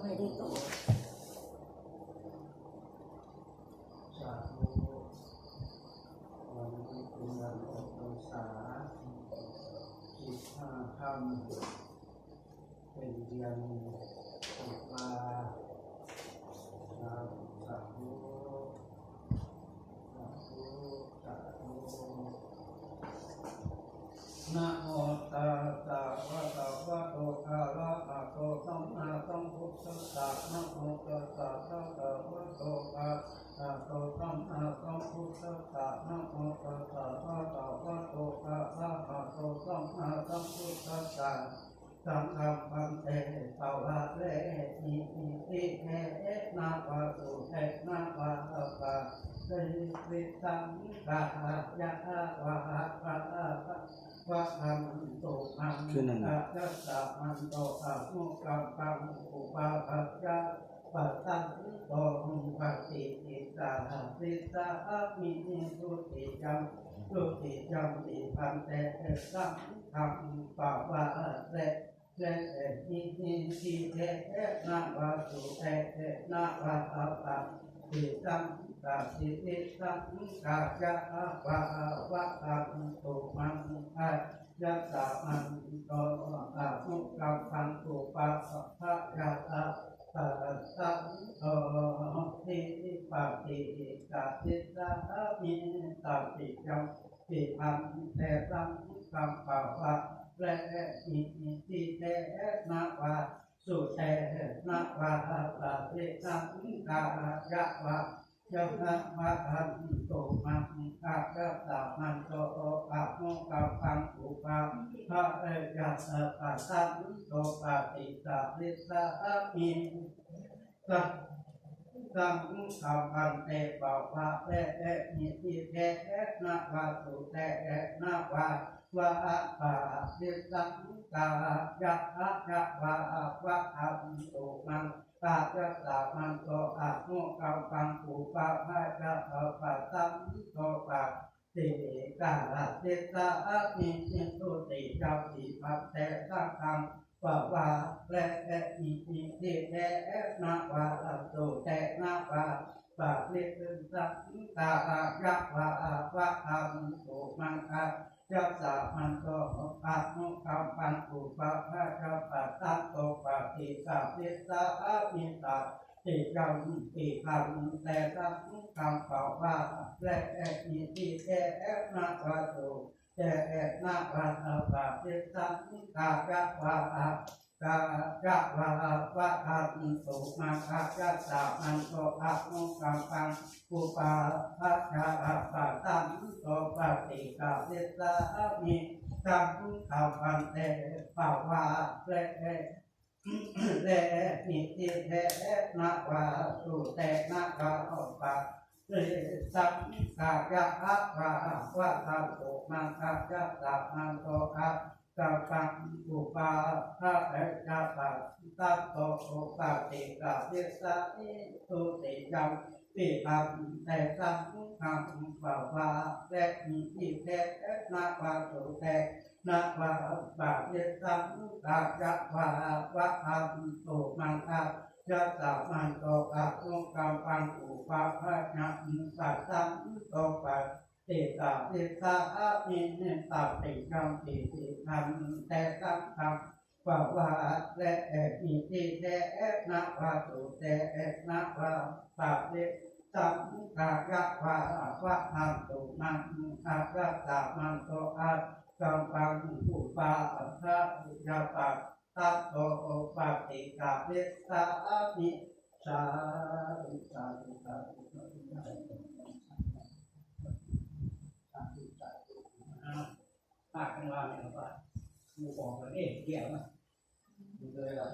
ไม่ได้ตัว นะโมตัสสะภะคะวะโตอะระหะโตสัมมาสัมพุทธัสสะนะโมตัสสะภะคะวะโตอะระหะโตสัมมาสัมพุทธัสสะนะโมตัสสะภะคะวะโตอะระหะโตสัมมาสัมพุทธัสสะสังฆังปันเตสาวะเลอิอิติเทนาวะสุเทนาวะอัปปะสิวิสังกายะวะอะวะอะ วะอัมตุอัมช่วยหน่อยนะยัสสะมันโตอะมุกัมปังอุปาปัจจาปัตตังโตหุปฏิอิตาสิตามิสุติจังสุติจังติพันเตสังฆังปะวะเตเจเอหิหิหิเทเอนะวะสุเอเอนะวะอัปปะ ติสังกาสิติสังกาจะอะวะอะวะอะตุมังอะยัสสะมันตอะมุกัมปังตุปะปะภะยะอะตะสังโตทิปะติกาสิสะมิตติจังติพันเตสังกัมปะวะและอิอิติเตนะวะ สุเตนะวะปะเตสังกาหะยะวะยะนะวะหันโตมังคะกะตามันโตโออะโมกัมปังอุปาพระเอยะสะปะสังโตปะติสะลิสะมิตั สังฆัมปันเตปะวะเตเอมิติเตนะวะสุเตนะวะวะอะปะดิสังกายะอะยะวะอะวะอะตุมังตาจะสามันโตอะโมกังปังปูปะพะจะอะปะตังโตปะติกาลติสะอะมิสิตุติจาติปัตเตสังฆั งปะวะและเออิอิติเตนะวะอะตุเตนะวะปะลิสังกายะวะอะวะอะตุมังคะยัสสะมันโตอะนุกัมปันตุปะภะคะปะตัตโตปะติสะพิสะอะมิตาติกังติกังแต่สังกัมปะวะและเออิติเอเอนะวะโต เอเอนะวะอะปะติสังกายะวะอะกายะวะอะวะอะตุมาคะยัสสะมันโตอะนุกัมปังปุปาปัจจาปะตังโตปะติกาเสสะมิตังขับพันเตปาวาเลเลมิติเทนะวาสุเตนะกาอปะ เรสังกายะอะวะวะทัตโตมังคะจะตะมันโตคะกัมปังปุปาปัจจาปะตัตโตปะติกาเสสะมิสุติจังติตังแต่สังฆังปะวาและมีที่แท้นาวาสุแท้นาวาบาเยสังกาจะวาวะธรรมตุมังคะ ยัสสะมันโตอะนุกัมปังอุปาพะนะสัตตังโตปะเตตาติสาอะมินิตาติกัมปิติธรรมแต่สังฆังปะวะและเอหิติเตเอนะวะตุเตเอนะวะปะเดสัมกายะวะวะหันตุมังอาคาตามันโตอากัมปังอุปาทะยาปะ ตัตโตโอปะติกาเวสามิสาธุสาธุสาธุสาธุสาธุสาธุสาธุอ่าปากข้างล่างเนี่ยว่ากูบอกแล้วนี่เกี่ยวนะดูเลยล่ะ